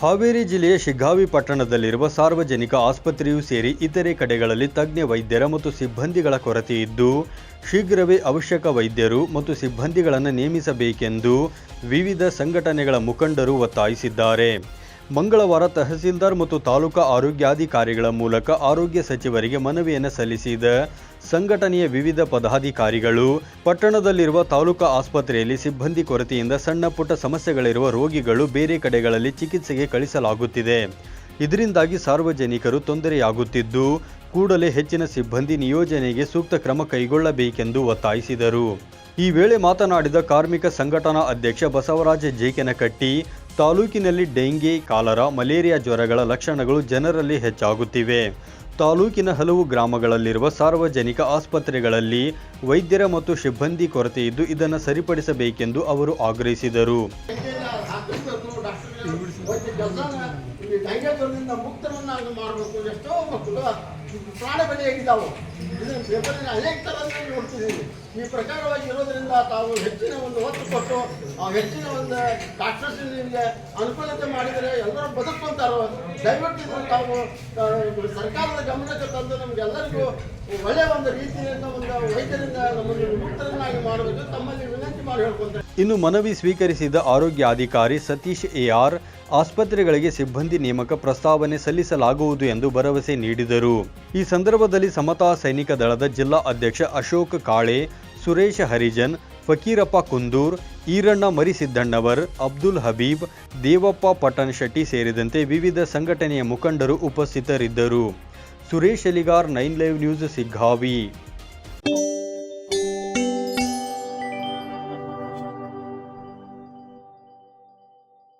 ಹಾವೇರಿ ಜಿಲ್ಲೆಯ ಶಿಗ್ಗಾವಿ ಪಟ್ಟಣದಲ್ಲಿರುವ ಸಾರ್ವಜನಿಕ ಆಸ್ಪತ್ರೆಯೂ ಸೇರಿ ಇತರೆ ಕಡೆಗಳಲ್ಲಿ ತಜ್ಞ ವೈದ್ಯರ ಮತ್ತು ಸಿಬ್ಬಂದಿಗಳ ಕೊರತೆ ಇದ್ದು, ಶೀಘ್ರವೇ ಅವಶ್ಯಕ ವೈದ್ಯರು ಮತ್ತು ಸಿಬ್ಬಂದಿಗಳನ್ನು ನೇಮಿಸಬೇಕೆಂದು ವಿವಿಧ ಸಂಘಟನೆಗಳ ಮುಖಂಡರು ಒತ್ತಾಯಿಸಿದ್ದಾರೆ. ಮಂಗಳವಾರ ತಹಸೀಲ್ದಾರ್ ಮತ್ತು ತಾಲೂಕಾ ಆರೋಗ್ಯಾಧಿಕಾರಿಗಳ ಮೂಲಕ ಆರೋಗ್ಯ ಸಚಿವರಿಗೆ ಮನವಿಯನ್ನು ಸಲ್ಲಿಸಿದ ಸಂಘಟನೆಯ ವಿವಿಧ ಪದಾಧಿಕಾರಿಗಳು, ಪಟ್ಟಣದಲ್ಲಿರುವ ತಾಲೂಕಾ ಆಸ್ಪತ್ರೆಯಲ್ಲಿ ಸಿಬ್ಬಂದಿ ಕೊರತೆಯಿಂದ ಸಣ್ಣ ಪುಟ್ಟ ಸಮಸ್ಯೆಗಳಿರುವ ರೋಗಿಗಳು ಬೇರೆ ಕಡೆಗಳಲ್ಲಿ ಚಿಕಿತ್ಸೆಗೆ ಕಳಿಸಲಾಗುತ್ತಿದೆ. ಇದರಿಂದಾಗಿ ಸಾರ್ವಜನಿಕರು ತೊಂದರೆಯಾಗುತ್ತಿದ್ದು, ಕೂಡಲೇ ಹೆಚ್ಚಿನ ಸಿಬ್ಬಂದಿ ನಿಯೋಜನೆಗೆ ಸೂಕ್ತ ಕ್ರಮ ಕೈಗೊಳ್ಳಬೇಕೆಂದು ಒತ್ತಾಯಿಸಿದರು. ಈ ವೇಳೆ ಮಾತನಾಡಿದ ಕಾರ್ಮಿಕ ಸಂಘಟನಾ ಅಧ್ಯಕ್ಷ ಬಸವರಾಜ ಜೇಕೆನಕಟ್ಟಿ, ತಾಲೂಕಿನಲ್ಲಿ ಡೆಂಗಿ ಕಾಲರ, ಮಲೇರಿಯಾ ಜ್ವರಗಳ ಲಕ್ಷಣಗಳು ಜನರಲ್ಲಿ ಹೆಚ್ಚಾಗುತ್ತಿವೆ. ತಾಲೂಕಿನ ಹಲವು ಗ್ರಾಮಗಳಲ್ಲಿರುವ ಸಾರ್ವಜನಿಕ ಆಸ್ಪತ್ರೆಗಳಲ್ಲಿ ವೈದ್ಯರ ಮತ್ತು ಸಿಬ್ಬಂದಿ ಕೊರತೆ ಇದ್ದು ಇದನ್ನು ಸರಿಪಡಿಸಬೇಕೆಂದು ಅವರು ಆಗ್ರಹಿಸಿದರು. ಈ ಜ್ವರದಿಂದ ಮುಕ್ತರನ್ನಾಗಿ ಮಾಡಬೇಕು ಎಷ್ಟೋ ಮಕ್ಕಳು ಪ್ರಾಣ ಬಲಿಯಾಗಿದ್ದಾವೆ ಇದನ್ನು ಪೇಪರಿನ ಅನೇಕ ಥರದಲ್ಲಿ ನೋಡ್ತಿದ್ದೀವಿ. ಈ ಪ್ರಕಾರವಾಗಿ ಇರೋದರಿಂದ ತಾವು ಹೆಚ್ಚಿನ ಒಂದು ಒತ್ತು ಕೊಟ್ಟು, ಆ ಹೆಚ್ಚಿನ ಒಂದು ಡಾಕ್ಟರ್ಸ್ಗಳಿಗೆ ಅನುಕೂಲತೆ ಮಾಡಿದರೆ ಎಲ್ಲರೂ ಬದುಕುವಂತಾರೋ ದಯವಿಟ್ಟು ತಾವು ಸರ್ಕಾರದ ಗಮನಕ್ಕೆ ತಂದು ನಮಗೆಲ್ಲರಿಗೂ ಒಳ್ಳೆಯ ಒಂದು ರೀತಿಯಿಂದ ಒಂದು ವೈದ್ಯರಿಂದ ನಮ್ಮನ್ನು ಮುಕ್ತರನ್ನಾಗಿ ಮಾಡಬೇಕು. ತಮ್ಮಲ್ಲಿ ವಿನಂತಿ ಮಾಡಿ ಹೇಳ್ಕೊಂತಾರೆ ಇನ್ನು ಮನವಿ ಸ್ವೀಕರಿಸಿದ ಆರೋಗ್ಯಾಧಿಕಾರಿ ಸತೀಶ್ ಎಆರ್ ಆಸ್ಪತ್ರೆಗಳಿಗೆ ಸಿಬ್ಬಂದಿ ನೇಮಕ ಪ್ರಸ್ತಾವನೆ ಸಲ್ಲಿಸಲಾಗುವುದು ಎಂದು ಭರವಸೆ ನೀಡಿದರು. ಈ ಸಂದರ್ಭದಲ್ಲಿ ಸಮತಾ ಸೈನಿಕ ದಳದ ಜಿಲ್ಲಾ ಅಧ್ಯಕ್ಷ ಅಶೋಕ್ ಕಾಳೆ, ಸುರೇಶ ಹರಿಜನ್, ಫಕೀರಪ್ಪ ಕುಂದೂರ್, ಈರಣ್ಣ ಮರಿಸಿದ್ದಣ್ಣವರ್, ಅಬ್ದುಲ್ ಹಬೀಬ್, ದೇವಪ್ಪ ಪಟನ್ ಶೆಟ್ಟಿ ಸೇರಿದಂತೆ ವಿವಿಧ ಸಂಘಟನೆಯ ಮುಖಂಡರು ಉಪಸ್ಥಿತರಿದ್ದರು. Suresh Aligar, nine live news, Siggavi.